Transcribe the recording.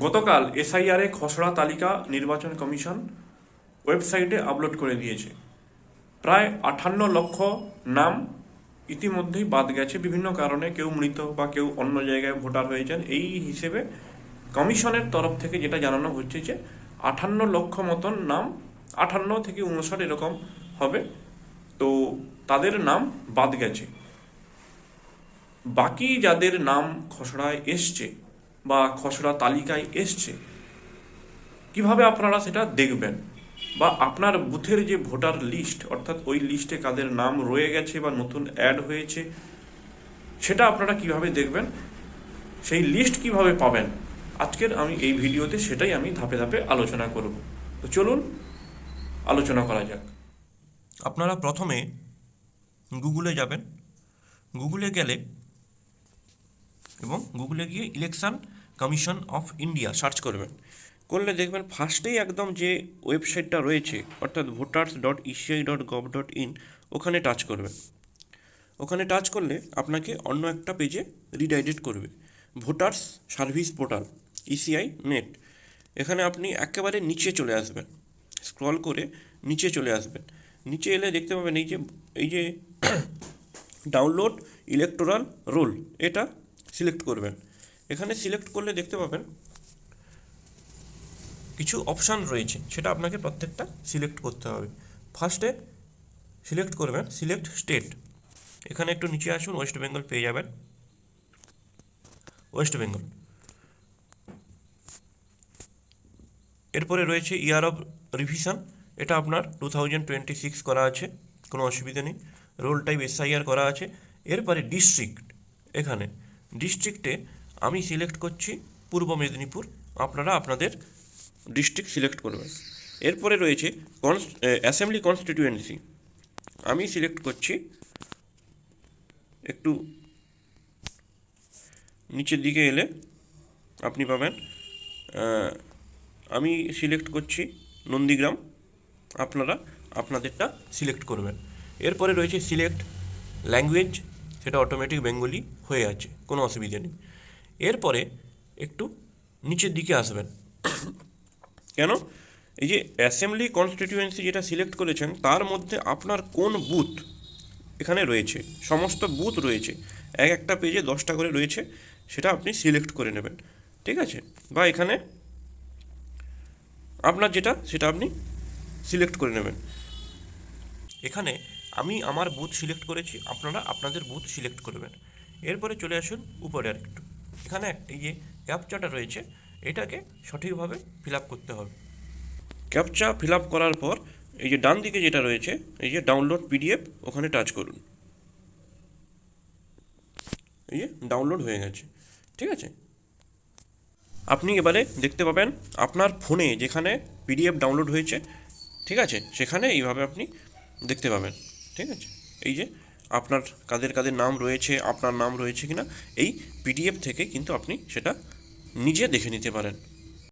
গতকাল এসআইআরে খসড়া তালিকা নির্বাচন কমিশন ওয়েবসাইটে আপলোড করে দিয়েছে। প্রায় আটান্ন লক্ষ নাম ইতিমধ্যেই বাদ গেছে। বিভিন্ন কারণে কেউ মৃত বা কেউ অন্য জায়গায় ভোটার হয়েছেন। এই হিসেবে কমিশনের তরফ থেকে যেটা জানানো হচ্ছে যে আটান্ন লক্ষ মতন নাম আটান্ন থেকে উনষাট এরকম হবে। তো তাদের নাম বাদ গেছে। বাকি যাদের নাম খসড়ায় এসছে বা খসড়া তালিকায় এসছে, কীভাবে আপনারা সেটা দেখবেন? বা আপনার বুথের যে ভোটার লিস্ট, অর্থাৎ ওই লিস্টে কাদের নাম রয়ে গেছে বা নতুন অ্যাড হয়েছে, সেটা আপনারা কীভাবে দেখবেন? সেই লিস্ট কীভাবে পাবেন? আজকের আমি এই ভিডিওতে সেটাই আমি ধাপে ধাপে আলোচনা করব। তো চলুন, আলোচনা করা যাক। আপনারা প্রথমে গুগলে যাবেন। গুগলে গেলে এবং গুগলে গিয়ে election commission of India, search করবেন। করলে দেখবেন ফার্স্টেই একদম যে ওয়েবসাইটটা রয়েছে, অর্থাৎ voters dot ECI dot gov dot in ওখানে টাচ করবেন। ওখানে টাচ করলে আপনাকে অন্য একটা পেজে রিডাইরেক্ট করবে। Voters service portal ECI net এখানে আপনি একেবারে নিচে চলে আসবেন। স্ক্রল করে নিচে চলে আসবেন। নিচে এলে দেখতে পাবেন এই যে এই যে ডাউনলোড ইলেকটোরাল রোল এটা সিলেক্ট করবেন। এখানে সিলেক্ট করলে দেখতে পাবেন কিছু অপশান রয়েছে, সেটা আপনাকে প্রত্যেকটা সিলেক্ট করতে হবে। ফার্স্টে সিলেক্ট করবেন সিলেক্ট স্টেট এখানে একটু নিচে আসুন ওয়েস্ট বেঙ্গল পেয়ে যাবেন। ওয়েস্ট বেঙ্গল এরপরে রয়েছে ইয়ার অফ রিভিশন এটা আপনার টু থাউজেন্ড টোয়েন্টি সিক্স করা আছে, কোনো অসুবিধা নেই। রোল টাইপ এসআইআর করা আছে। এরপরে ডিস্ট্রিক্ট এখানে। ডিস্ট্রিক্টে আমি সিলেক্ট করছি পূর্ব মেদিনীপুর। আপনারা আপনাদের ডিস্ট্রিক্ট সিলেক্ট করবেন। এরপরে রয়েছে কনস অ্যাসেম্বলি কনস্টিটিউয়েন্সি আমি সিলেক্ট করছি একটু নিচের দিকে এলে আপনি পাবেন। আমি সিলেক্ট করছি নন্দীগ্রাম। আপনারা আপনাদেরটা সিলেক্ট করবেন। এরপরে রয়েছে সিলেক্ট ল্যাঙ্গুয়েজ সেটা অটোমেটিক বেঙ্গলি হয়ে আছে, কোনো অসুবিধা নেই। এরপরে একটু নিচের দিকে আসবেন। কেন? এই যে অ্যাসেম্বলি কনস্টিটিউয়েন্সি যেটা সিলেক্ট করেছেন তার মধ্যে আপনার কোন বুথ এখানে রয়েছে? সমস্ত বুথ রয়েছে। এক একটা পেজে দশটা করে রয়েছে সেটা আপনি সিলেক্ট করে নেবেন। ঠিক আছে? বা এখানে আপনার যেটা সেটা আপনি সিলেক্ট করে নেবেন। এখানে আমি আমার বুথ সিলেক্ট করেছি আপনারা আপনাদের বুথ সিলেক্ট করবেন। এরপরে চলে আসুন উপরে আর একটু এখানে এক- এই যে ক্যাপচাটা রয়েছে। এটাকে সঠিকভাবে ফিল করতে হবে। ক্যাপচা ফিল করার পর, এই যে ডান দিকে যেটা রয়েছে, এই যে ডাউনলোড পিডিএফ ওখানে টাচ করুন। এই যে ডাউনলোড হয়ে গেছে। ঠিক আছে? আপনি এবারে দেখতে পাবেন আপনার ফোনে যেখানে পিডিএফ ডাউনলোড হয়েছে, ঠিক আছে? সেখানে এইভাবে আপনি দেখতে পাবেন। ঠিক আছে? এই যে আপনার কাদের কাদের নাম রয়েছে, আপনার নাম রয়েছে কিনা, এই পিডিএফ থেকে কিন্তু আপনি সেটা নিজে দেখে নিতে পারেন।